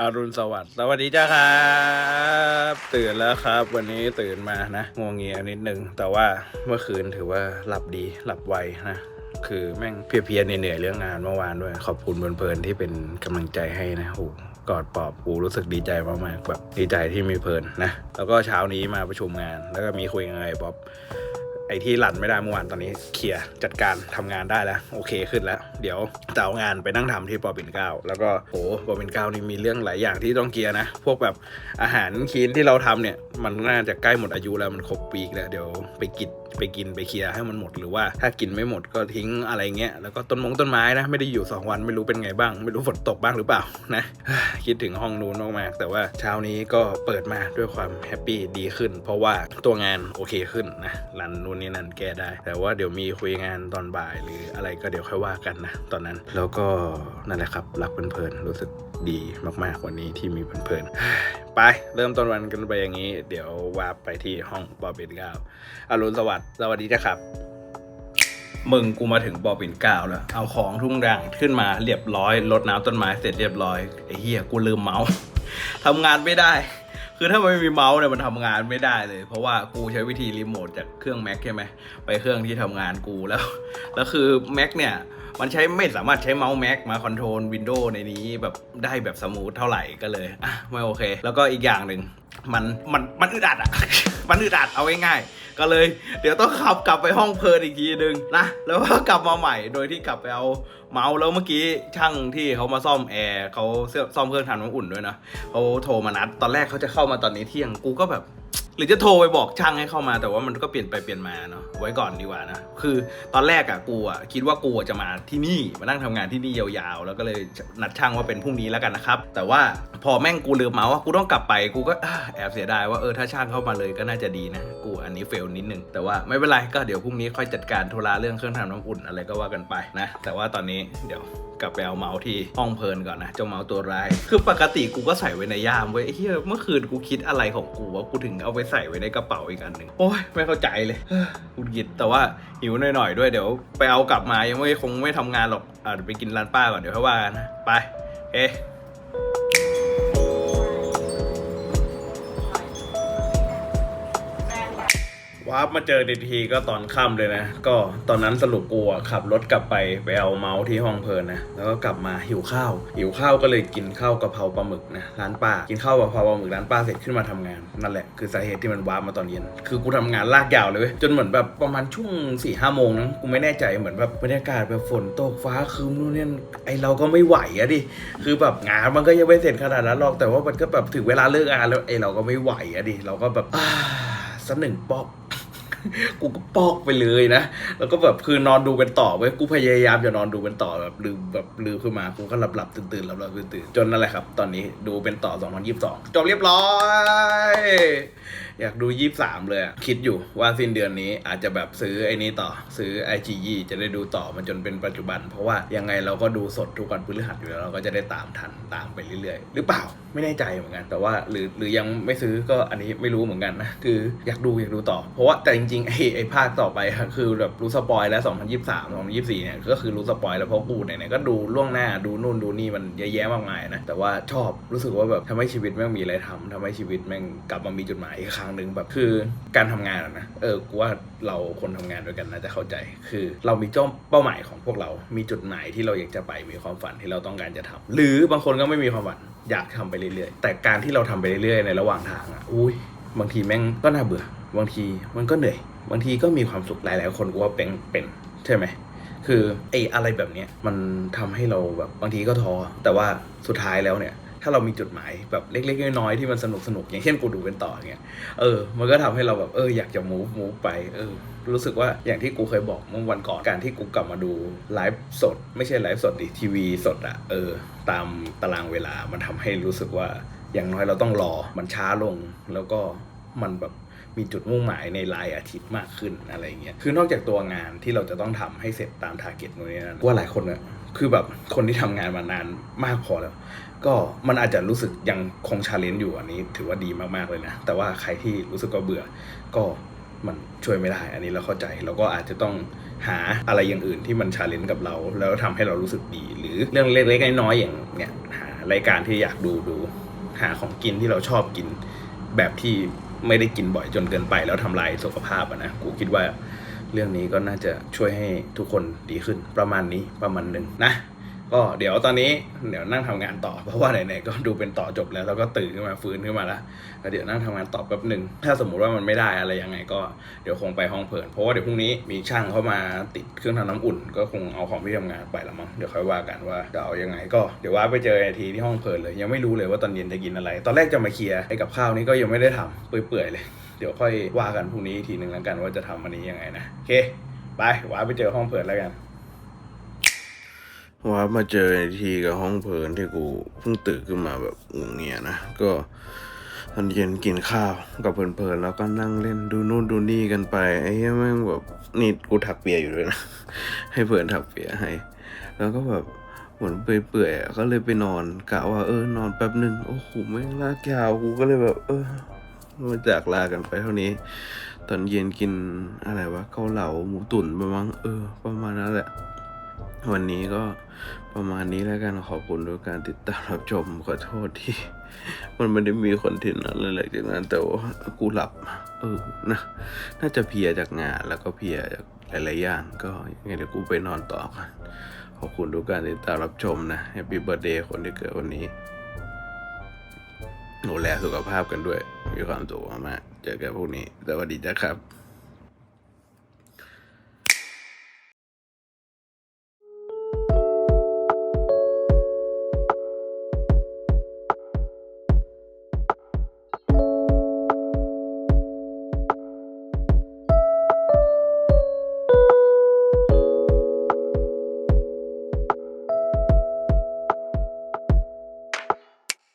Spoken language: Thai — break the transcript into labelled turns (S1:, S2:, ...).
S1: อรุณสวัสดิ์สวัสดีจ้าครับ ตื่นแล้วครับ วันนี้ตื่นมานะงวงเงียนิดนึง แต่ว่าเมื่อคืนถือว่าหลับดีหลับไวนะคือแม่งเพียๆเหนื่อยเรื่องงานเมื่อวานด้วย ขอบคุณเพลินๆที่เป็นกำลังใจให้นะโอ้กอดปลอบกูรู้สึกดีใจมากๆแบบดีใจที่มีเพลินนะแล้วก็เช้านี้มาประชุมงาน แล้วก็มีคุยกันไงป๊อป ไอที่หลั่นไม่ได้เมื่อวานตอนนี้เคลียร์จัดการทำงานได้แล้ว โอเคขึ้นแล้ว เดี๋ยวจะเอางานไปนั่งทำที่ปอบินเก้าแล้วก็โหปอบินเก้านี่มีเรื่องหลายอย่างที่ต้องเคลียร์นะ พวกแบบอาหารคีนที่เราทำเนี่ย มันน่าจะใกล้หมดอายุแล้วมันครบปีกแล้วเดี๋ยวไปกิน ไปกินไปเคลียร์ให้มันหมดหรือว่าถ้ากินไม่หมดก็ทิ้งอะไรเงี้ยแล้วก็ต้นมงต้นไม้นะไม่ได้อยู่สองวันไม่รู้เป็นไงบ้าง ไม่รู้ฝนตกบ้างหรือเปล่านะคิดถึงห้องนู้นมากๆแต่ว่าเช้านี้ก็เปิดมาด้วยความแฮปปี้ดีขึ้น เพราะว่าตัวงานโอเคขึ้นนะรันนู่นนี่นั่นแก้ได้ แต่ว่าเดี๋ยวมีคุยงานตอนบ่ายหรืออะไรก็เดี๋ยวค่อยว่ากันนะตอนนั้นแล้วก็นั่นแหละครับรักเพลินๆรู้สึกดีมากๆวันนี้ที่มีเพลินๆ ไป เริ่มต้นวันกันไปอย่างนี้ เดี๋ยววาร์ปไปที่ห้องบอบินเก้าอรุณสวัสดิ์สวัสดีจ้ะครับ มึงกูมาถึงบอปิ่นเกล้าแล้ว เอาของทุ่งดังขึ้นมาเรียบร้อยรดน้ำต้นไม้เสร็จเรียบร้อยไอ้เหี้ยกูลืมเมาส์ทำงานไม่ได้ คือถ้าไม่มีเมาส์เนี่ยมันทำงานไม่ได้เลย เพราะว่ากูใช้วิธีรีโมทจากเครื่อง Mac ใช่ไหมไปเครื่องที่ทำงานกูแล้ว แล้วคือ Mac เนี่ยมันใช้ไม่สามารถใช้เมาส์แม็กมาคอนโทรลวินโดว์ในนี้แบบได้แบบสมูทเท่าไหร่ก็เลยอะไม่โอเค แล้วก็อีกอย่างหนึ่งมันมันมันอึดอัดอะ มันอึดอัดเอาง่ายๆ ก็เลย เดี๋ยวต้องขับกลับไปห้องเพลินอีกทีนึงนะแล้วก็กลับมาใหม่โดยที่กลับไปเอาเมาส์แล้วเมื่อกี้ช่างที่เขามาซ่อมแอร์เขาซ่อมเครื่องทำน้ำอุ่นด้วยนะเขาโทรมานัดตอนแรกเขาจะเข้ามาตอนนี้เที่ยงกูก็แบบ หรือจะโทรไปบอกช่างให้เข้ามา แต่ว่ามันก็เปลี่ยนไปเปลี่ยนมาเนาะไว้ก่อนดีกว่านะคือตอนแรกอะกูอะคิดว่ากูจะมาที่นี่มานั่งทำงานที่นี่ยาวๆ แล้วก็เลยนัดช่างว่าเป็นพรุ่งนี้แล้วกันนะครับ แต่ว่าพอแม่งกูลืมเมาว่ากูต้องกลับไปกูก็แอบเสียดายว่าเออถ้าช่างเข้ามาเลยก็น่าจะดีนะกูอันนี้เฟลนิดนึงแต่ว่าไม่เป็นไรก็เดี๋ยวพรุ่งนี้ค่อยจัดการธุระเรื่องเครื่องทำน้ำอุ่นอะไรก็ว่ากันไปนะ แต่ว่าตอนนี้เดี๋ยวกลับไปเอาเมาส์ที่ห้องเพลินก่อนนะเจ้าเมาส์ตัวร้ายคือปกติกูก็ใส่ไว้ในยามเว้เฮียเมื่อคืนกูคิดอะไรของกูว่ากูถึงเอาไปใส่ไว้ในกระเป๋าอีกอันหนึ่งโอ้ยไม่เข้าใจเลยเฮ้อกูหงิดแต่ว่าหิวหน่อยๆด้วยเดี๋ยวไปเอากลับมายังไม่คงไม่ทำงานหรอกอะเดี๋ยวไปกินร้านป้าก่อนเดี๋ยวค่อยว่ากันนะไปเอ๊ะาร์ปมาเจอดีทีก็ตอนค่ำเลยนะ ก็ตอนนั้นสรุปกูอะขับรถกลับไปไปเอาเมาส์ที่ห้องเพลินนะ แล้วก็กลับมาหิวข้าว หิวข้าวก็เลยกินข้าวกะเพราปลาหมึกนะร้านป้า กินข้าวกะเพราปลาหมึกร้านป้าเสร็จขึ้นมาทำงานนั่นแหละคือสาเหตุที่มันวาร์ปมาตอนเย็น คือกูทำงานลากยาวเลยเว้ยจนเหมือนแบบประมาณช่วง4ี่ห้าโมงนะกูไม่แน่ใจเหมือนแบบบรรยากาศแบบฝนตกฟ้าครึ้มนู่นนี่ไอเราก็ไม่ไหวอะดิคือแบบงานมันก็ยังไม่เสร็จขนาดนั้นหรอกแต่ว่ามันก็แบบถึงเวลาเลิกงานแล้วไอเราก็ไม่ไหวอะดิเราก็แบบอ่าสักหนึ่งป๊อก กูก็ปอกไปเลยนะ แล้วก็แบบคือนอนดูเป็นต่อเว้กูพยายามจะนอนดูเป็นต่อแบบลืมแบบลืมขึ้นมากูก็หลับหลับตื่นตื่นหลับหลับตื่นตื่นจนนั่นแหละครับ ตอนนี้ดูเป็นต่อ 2022 จบเรียบร้อย อยากดู 23 เลยคิดอยู่ว่าสิ้นเดือนนี้อาจจะแบบซื้อไอ้นี้ต่อซื้อ IG จะได้ดูต่อมันจนเป็นปัจจุบัน เพราะว่ายังไงเราก็ดูสดทุกวันพฤหัสอยู่แล้วเราก็จะได้ตามทันตามไปเรื่อยๆ หรือเปล่าไม่แน่ใจเหมือนกัน แต่ว่าหรือหรือยังไม่ซื้อก็อันนี้ไม่รู้เหมือนกันนะคืออยากดูอยากดูต่อ เพราะว่าแต่จริงๆไอ้ไอ้ภาคต่อไปคือแบบรู้สปอยแล้ว 2023 2024 เนี่ยก็คือรู้สปอยแล้วเพราะกูไหนๆก็ดูล่วงหน้าดูนู่นดูนี่มันเยอะแยะมากมายนะ แต่ว่าชอบรู้สึกว่าแบบทำให้ชีวิตแม่งมีอะไรทำทำให้ชีวิตแม่งกลับมามีจุดหมายอีกครั้งหนึ่งแบบคือการทำงานอะนะเออกูว่าเราคนทำงานด้วยกันน่าจะเข้าใจ คือเรามีเจ้าเป้าหมายของพวกเรา มีจุดหมายที่เราอยากจะไปมีความฝันที่เราต้องการจะทำหรือบางคนก็ไม่มีความฝันอยากทำไปเรื่อยๆ แต่การที่เราทำไปเรื่อยๆ ในระหว่างทางอะอุ้ย บางทีแม่งก็น่าเบื่อ บางทีมันก็เหนื่อย บางทีก็มีความสุขหลาย ๆ คนกูว่าเป็นเป็นใช่ไหมคือไอ้อะไรแบบเนี้ยมันทำให้เราแบบบางทีก็ท้อแต่ว่าสุดท้ายแล้วเนี่ยถ้าเรามีจุดหมายแบบเล็ก ๆ น้อยๆที่มันสนุกสนุกอย่างเช่นกูดูเป็นต่ออย่างเงี้ยเออมันก็ทำให้เราแบบเอออยากจะ move move ไปเออรู้สึกว่าอย่างที่กูเคยบอกเมื่อวันก่อนการที่กูกลับมาดูไลฟ์สด ไม่ใช่ไลฟ์สดดิทีวีสดอะเออตามตารางเวลามันทำให้รู้สึกว่า อย่างน้อยเราต้องรอมันช้าลงแล้วก็มันแบบมีจุดมุ่งหมายในรายอาทิตย์มากขึ้นอะไรเงี้ย คือนอกจากตัวงานที่เราจะต้องทำให้เสร็จตามทาร์เก็ตนู่นนี่นั่นว่าหลายคนเนี่ยคือแบบคนที่ทำงานมานานมากพอแล้ว ก็มันอาจจะรู้สึกยังคงชาเลนจ์อยู่อันนี้ ถือว่าดีมากๆเลยนะ แต่ว่าใครที่รู้สึกว่าเบื่อ ก็มันช่วยไม่ได้ อันนี้เราเข้าใจ เราก็อาจจะต้องหาอะไรอย่างอื่นที่มันชาเลนจ์กับเรา แล้วทำให้เรารู้สึกดี หรือเรื่องเล็กๆน้อยๆอย่างเนี่ยหารายการที่อยากดูดู หาของกินที่เราชอบกิน แบบที่ไม่ได้กินบ่อยจนเกินไป แล้วทำลายสุขภาพนะกูคิดว่าเรื่องนี้ก็น่าจะช่วยให้ทุกคนดีขึ้นประมาณนี้ประมาณหนึ่งนะ ก็เดี๋ยวตอนนี้เดี๋ยวนั่งทำงานต่อเพราะว่าไหนๆก็ดูเป็นต่อจบแล้วแล้วก็ตื่นขึ้นมาฟื้นขึ้นมาแล้วแล้วเดี๋ยวนั่งทำงานต่อแป๊บหนึ่งถ้าสมมุติว่ามันไม่ได้อะไรยังไงก็เดี๋ยวคงไปห้องเพลินเพราะว่าเดี๋ยวพรุ่งนี้มีช่างเข้ามาติดเครื่องทำน้ำอุ่น ก็คงเอาของที่ทำงานไปละมั้งเดี๋ยวค่อยว่ากันว่าจะเอายังไงก็เดี๋ยวว่าไปเจอไอทีที่ห้องเพลินเลย ยังไม่รู้เลยว่าตอนเย็นจะกินอะไร ตอนแรกจะมาเคลียร์ไอ้กับข้าวนี้ก็ยังไม่ได้ทำเปื่อยๆเลยเดี๋ยวค่อยว่ากันพรุ่งนี้ทีหนึ่งแล้วกันว่าจะทำอันนี้ยังไงนะโอเคไปว่าไปเจอห้องเพลินแล้วกัน ว่ามาเจอทีกับห้องเพลินที่กูเพิ่งตื่นขึ้นมาแบบงงเงียนะ ก็ตอนเย็นกินข้าวกับเพลินๆแล้วก็นั่งเล่นดูนู่นดูนี่กันไปไอ้เหี้ยแม่งแบบนี่กูถักเปียอยู่ด้วยนะ ให้เพื่อนถักเปียให้ แล้วก็แบบเหมือนเปื่อยๆก็เลยไปนอนกะว่าเออนอนแป๊บหนึ่งโอ้โหแม่งลากยาวกูก็เลยแบบ เออมาจากลากันไปเท่านี้ ตอนเย็นกินอะไรวะเกาเหลาหมูตุ๋นประมาณเออ ประมาณนั้นแหละ วันนี้ก็ประมาณนี้แล้วกันขอบคุณทุกการติดตามรับชมขอโทษที่ มันไม่ได้มีคอนเทนต์อะไรหลังจากนั้น แต่ว่ากูหลับเออนะน่าจะเพียจากงานแล้วก็เพียจากหลายๆอย่าง ก็ยังไงเดี๋ยวกูไปนอนต่อกันขอบคุณทุกการติดตามรับชมนะแฮปปี้เบิร์ดเดย์คนที่เกิดวันนี้ดูแลสุขภาพกันด้วย มีความสุขมากๆเจอกันพรุ่งนี้สวัสดีจ้าครับ